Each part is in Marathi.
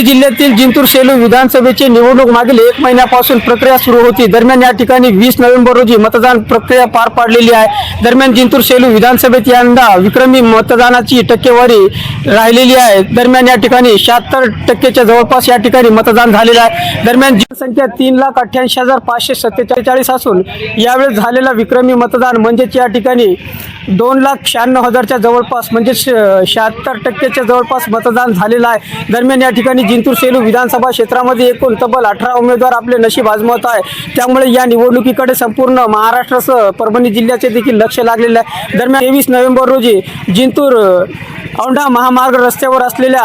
परभणी जिल्ह्यातील जिंतूर सेलू विधानसभेची निवडणूक मागील एक महिन्यापासून प्रक्रिया सुरू होती. दरम्यान या ठिकाणी वीस नोव्हेंबर रोजी मतदान प्रक्रिया पार पाडलेली आहे. दरम्यान जिंतूर सेलू विधानसभेत यंदा विक्रमी मतदानाची टक्केवारी राहिलेली आहे. दरम्यान या ठिकाणी शहात्तर टक्केच्या जवळपास या ठिकाणी मतदान झालेलं आहे. दरम्यान जनसंख्या तीन लाख अठ्ठ्याऐंशी हजार पाचशे सत्तेचाळीस असून यावेळेस झालेला विक्रमी मतदान म्हणजेच या ठिकाणी दोन लाख शहाण्णव हजारच्या जवळपास म्हणजे शहात्तर टक्केच्या जवळपास मतदान झालेलं आहे. दरम्यान या ठिकाणी जिंतूर सेलू विधानसभा क्षेत्रामध्ये एकूण तब्बल अठरा उमेदवार आपले नशीब आजमत आहे. त्यामुळे या निवडणुकीकडे संपूर्ण महाराष्ट्रासह परभणी जिल्ह्याचे देखील लक्ष लागलेलं आहे. दरम्यान तेवीस नोव्हेंबर रोजी जिंतूर औंढा महामार्ग रस्त्यावर असलेल्या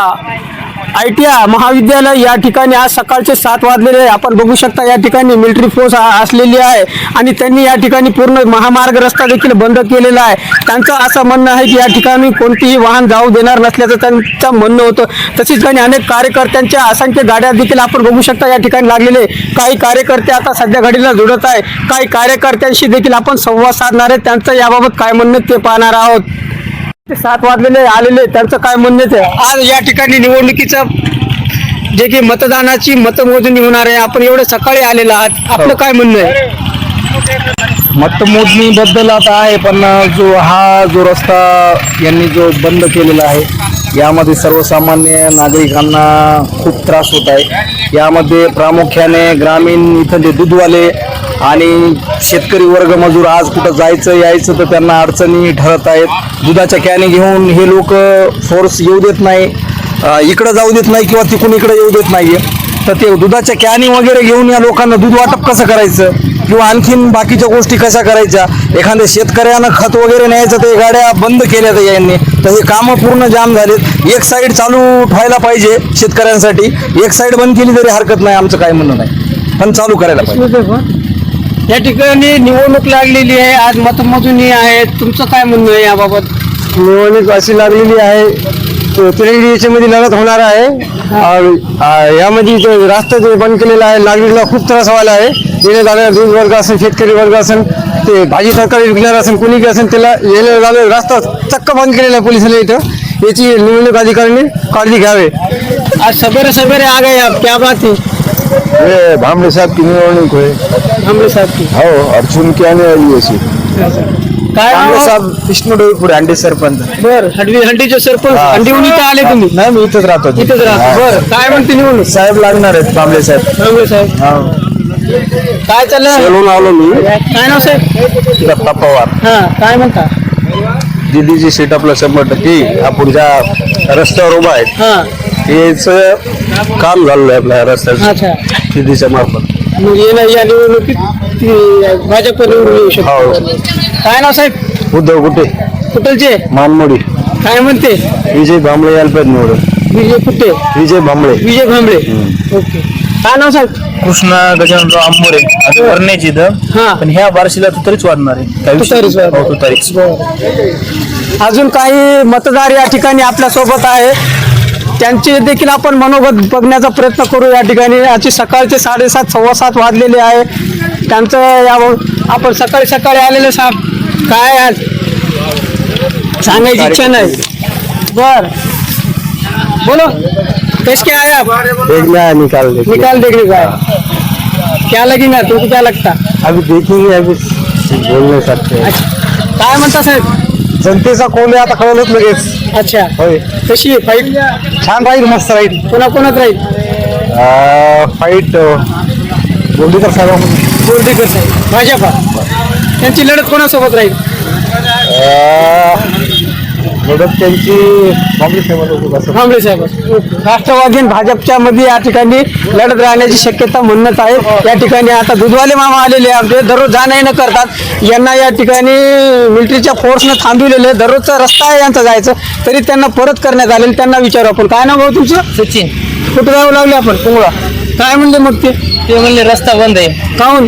आय टी आय महाविद्यालय या ठिकाणी आज सकाळचे सात वाजलेले आहे. आपण बघू शकता या ठिकाणी मिलिटरी फोर्स असलेली आहे आणि त्यांनी या ठिकाणी पूर्ण महामार्ग रस्ता देखील बंद केलेला आहे. त्यांचं असं म्हणणं आहे की या ठिकाणी कोणतीही वाहन जाऊ देणार नसल्याचं त्यांचं म्हणणं होतं. तसेच काही अनेक कार्यकर्त्यांच्या असंख्य गाड्या देखील आपण बघू शकता या ठिकाणी लागलेले काही कार्यकर्ते आता सध्या घडीला जुळत आहे काही कार्यकर्त्यांशी देखील आपण संवाद साधणार आहे त्यांचं याबाबत काय म्हणणं ते पाहणार आहोत. ते सात वाजलेले आलेले त्यांचं काय म्हणणं ते? आज या ठिकाणी निवडणुकीचं जे की मतदानाची मतमोजणी होणार आहे. आपण एवढे सकाळी आलेले आहात. आपलं काय म्हणणं आहे? मतमोजणी बद्दल आता आहे पण जो हा जो रस्ता यांनी जो बंद केलेला आहे यामध्ये सर्वसामान्य नागरिकांना खूप त्रास होत आहे. यामध्ये प्रामुख्याने ग्रामीण इथं जे दूधवाले आणि शेतकरी वर्ग मजूर आज कुठं जायचं यायचं तर त्यांना अडचणी ठरत आहेत. दुधाच्या कॅने घेऊन हे लोक फोर्स येऊ देत नाही. इकडं जाऊ देत नाही किंवा तिकडून इकडं येऊ देत नाही तर ते दुधाच्या कॅनी वगैरे घेऊन या लोकांना दूध वाटप कसं करायचं? किंवा आणखीन बाकीच्या गोष्टी कशा करायच्या? एखाद्या शेतकऱ्यानं खत वगैरे न्यायचं ते गाड्या बंद केल्या तर यांनी. तर हे कामं पूर्ण जाम झालेत. एक साईड चालू व्हायला पाहिजे शेतकऱ्यांसाठी. एक साईड बंद केली तरी हरकत नाही. आमचं काय म्हणणं नाही. पण चालू करायला पाहिजे. या ठिकाणी निवडणूक लागलेली आहे. आज मतमोजणी आहे. तुमचं काय म्हणणं आहे याबाबत? निवडणूक अशी लागलेली आहे. त्रिवेणी याच्यामध्ये लढत होणार आहे. और, यामध्ये जो रास्ता जो बंद केलेला आहे नागरिकला खूप त्रास व्हायला आहे. येणे जाणारे दूध वर्ग असेल शेतकरी वर्ग असेल ते भाजी तरकारी विकणार असेल कुणी काही असेल त्याला येणे जाणे रस्ता चक्क बंद केलेला आहे पोलिसांनी इथं. याची निवडणूक अधिकाऱ्यांनी काळजी घ्यावी. आज सवेरे सवेरे आ गए आप क्या बात है ये भामरे साहब की निवडणूक है हमरे साथ की। हो अर्जुन की वाली ऐसी काय नाव? साहब विष्णू डोईपुरे अंडे सरपंच। बर हंडी हंडीचे सरपंच हा. हंडीहून इथं आले तुम्ही? नाही मी इथंच राहतो इथंच राहतो. बर काय म्हणते निवडणूक? साहेब लागणार आहेत भामरे साहेब. हमरे साहेब. काय चाललं सेलून आलो मी. काय नाव साहेब? दत्ता पवार. हा काय म्हणता? दिल्लीची सीट आपलं शंभर टक्के आपण ज्या रस्त्यावर उभा आहे. हा. हेच काम झालेलं आहे आपल्या रस्त्याचं. अच्छा. दिल्लीच्या मार्फत. मग या निवडणुकीत ती भाजप निवडून येऊ हो. शकतो काय नाव साहेब? उद्धव कुठे कुठलचे? मानमोडी. काय म्हणते? विजय भांबळे यायला पाहिजे निवडून. विजय कुठे? विजय भांबळे. विजय भांबळे. ओके. काय नाव साहेब? कृष्णा गजाननराव आंबोरे. आणि वरण्याची इथं. हा. पण ह्या बारशीला तू तरीच वाढणार आहे. काय विषय तुतारीच नाही. वाढणार. हो, तुतारीच अजून काही मतदार या ठिकाणी आपल्यासोबत आहे. त्यांचे देखील आपण मनोगत बघण्याचा प्रयत्न करू या ठिकाणी. आजची सकाळचे साडेसात सव्वा सात वाजलेले आहे. त्यांचं या आपण सकाळी सकाळी आलेले साहेब. काय आज? सांगायची इच्छा नाही. बर. बोलो. कैसे क्या आया आप? निकाल निकाल देखने का? है क्या लगेगा? तुमको क्या लगता? अभी देखेंगे अभी बोल नहीं सकते अच्छा. काय म्हणता साहेब? जनतेचा कोण आहे आता कळलंच लगेच. अच्छा. होय. कशी आहे फाईट छान राहील मस्त राहील? कोणा कोणात राहील फाईट गोंडीकर साहेब बोर्डीकर साहेब भाजपा. त्यांची लढत कोणासोबत राहील? मदत त्यांची काँग्रेस साहेब भांबळे साहेब. राष्ट्रवादी आणि भाजपच्या मध्ये या ठिकाणी लढत राहण्याची शक्यता म्हणत आहे. या ठिकाणी आता दुधवाले मामा आलेले आहे आमचे. दररोज जाणं येणं करतात. यांना या ठिकाणी मिलिटरीच्या फोर्सनं थांबविलेलं आहे. दररोजचा रस्ता आहे यांचा जायचं. तरी त्यांना परत करण्यात आलेलं त्यांना विचारू आपण. काय नाव भाऊ तुमचं? सचिन. कुठं जावं लागले आपण? पुंगळा काय म्हणले मग ते? ते म्हणले रस्ता बंद आहे. काहून?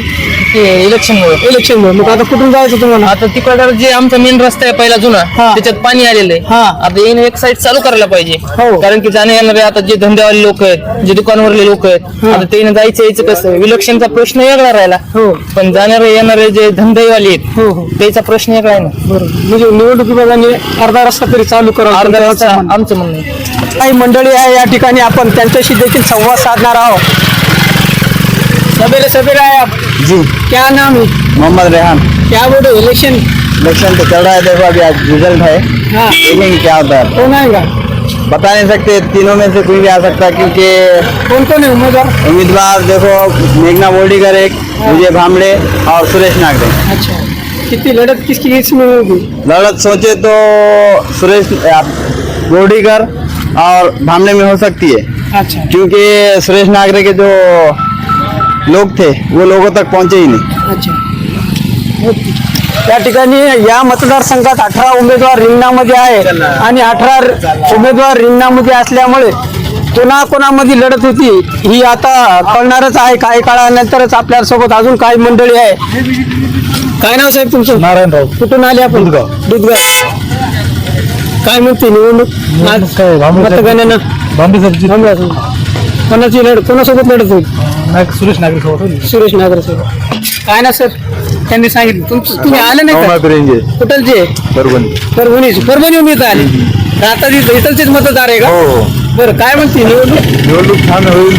ते इलेक्शन मुळे. इलेक्शन मग आता कुठून जायचं तुम्हाला? आता तिकडं जे आमचा मेन रस्ता आहे पहिला जुना हा. त्याच्यात पाणी आलेलं आहे. हा. आता येणं एक साईड चालू करायला पाहिजे. हो. कारण की जाणे येणारे आता जे धंदेवाले लोक आहेत जे दुकानवरले लोक आहेत आता ते जायचं यायचं कसं? इलेक्शनचा प्रश्न वेगळा राहिला. हो. पण जाणारे येणारे जे धंदेवाले आहेत हो हो. त्याचा प्रश्न वेगळा आहे ना. बरोबर. म्हणजे निवडणुकी बघाने अर्धा रस्ता तरी चालू करावा अर्धा रस्ता. आमचं म्हणणं आहे. काही मंडळी आहे या ठिकाणी आपण त्यांच्याशी देखील संवाद साधणार आहोत. सबेरे सवेरे आए आप जी। क्या नाम है? मोहम्मद रेहान। क्या बोलो इलेक्शन इलेक्शन तो चल रहा है देखो अभी आज रिज़ल्ट है। हाँ। देखेंगे क्या होता है? कौन आएगा? बता नहीं सकते तीनों में से कोई भी आ सकता है क्योंकि कौन कौन है उम्मीदवार? उम्मीदवार देखो मेघना बोर्डीकर एक विजय भामड़े और सुरेश नागरे। अच्छा। कितनी लड़त किसकी इसमें होगी? लड़त सोचे तो सुरेश बोर्डीकर और भामड़े में हो सकती है। अच्छा। क्योंकि सुरेश नागरे के जो लोग थे वो लोगों तक पहुंचे ही नहीं। अच्छा। या ठिकाणी या मतदारसंघात अठरा उमेदवार रिंगणामध्ये आहे आणि अठरा उमेदवार रिंगणामध्ये असल्यामुळे कोणाकोणामध्ये लढत होती ही आता कळणारच आहे. काही काळानंतरच आपल्यासोबत अजून काही मंडळी आहे. काय नाव साहेब तुमचं? नारायणराव कुठून आले आपण? दुधगाव. दुधगाव. काय म्हणते निवडणूक. मतगणना. कोणाची लढत कोणासोबत लढत होईल? साहब सुरेश नागरे सोबत सुरेश नागर सोबत. काय ना सर? त्यांनी सांगितलं. तुमचं तुम्ही आले नाही का? रेंजे कुठलचे? परभणी. परभणी. इथं आले. आता तिथं इथलचेच मतदार आहे का? हो बरं काय म्हणते निवडणूक? निवडणूक छान होईल.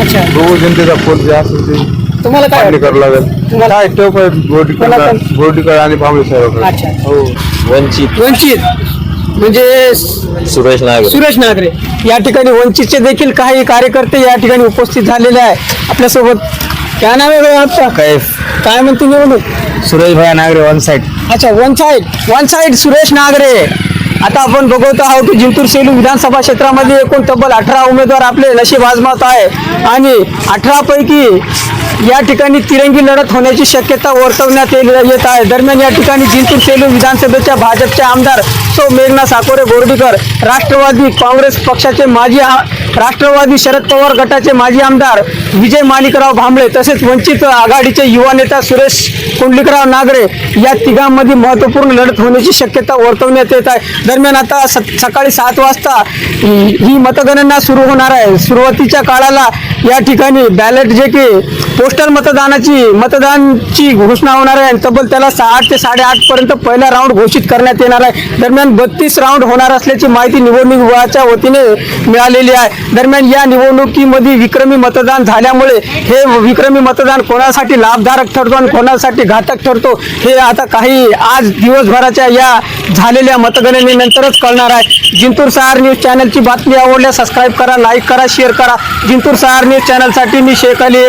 अच्छा. बघू जनतेचा पोल जे असेल ते तुम्हाला काय मान्य वाटतं? करावं लागेल. तुम्हाला- काय ठेव बोर्डीकर कोणाला पण? बोर्डीकर आणि भांबळे साहेब अच्छा. हो. वंचित. वंचित. म्हणजे सुरेश नागरे. सुरेश नागरे. या ठिकाणी वंचितचे देखील काही कार्यकर्ते या ठिकाणी उपस्थित झालेले आहे आपल्यासोबत क्या नाव आहे आपका कैफ. काय म्हणते निवडणूक? Suresh Bhai Nagre one side. अच्छा one side. One side Suresh Nagre. आता आपण बघत आहोत की जिंतूर सेलू विधानसभा क्षेत्रामध्ये एकूण तब्बल अठरा उमेदवार आपले नशीब आजमावत आहे. आणि अठरा पैकी या ठिकाणी तिरंगी लढत होण्याची शक्यता वर्तवण्यात येत आहे. दरम्यान या ठिकाणी जिंतूर सेलू विधानसभेच्या भाजपचे आमदार सौ मेघना साकोरे बोर्डीकर राष्ट्रवादी काँग्रेस पक्षाचे माजी राष्ट्रवादी शरद पवार गटाचे माजी आमदार विजय मालिकराव भांबळे तसेच वंचित आघाडीचे युवा नेता सुरेश कुंडलिकराव नागरे या तिघांमध्ये महत्त्वपूर्ण लढत होण्याची शक्यता वर्तवण्यात येत आहे. दरम्यान आता स सकाळी सात वाजता ही मतगणना सुरू होणार आहे. सुरुवातीच्या काळाला या ठिकाणी बॅलेट जे की पोस्टल मतदानाची मतदानची घोषणा होणार आहे. आणि तब्बल त्याला सहा आठ ते साडेआठपर्यंत पहिला राऊंड घोषित करण्यात येणार आहे. दरम्यान बत्तीस राऊंड होणार असल्याची माहिती निवडणूक विभागाच्या वतीने मिळालेली आहे. दरम्यान या निवडणुकीमध्ये विक्रमी मतदान झाल्यामुळे हे विक्रमी मतदान कोणासाठी लाभदायक ठरतो आणि कोणासाठी घातक ठरतो हे आता काही आज दिवसभराच्या या झालेल्या मतगणनेनंतरच कळणार आहे. जिंतूर सहार न्यूज चॅनलची बातमी आवडल्यास सबस्क्राईब करा लाईक करा शेअर करा. जिंतूर सहार न्यूज चॅनलसाठी मी शेख अली.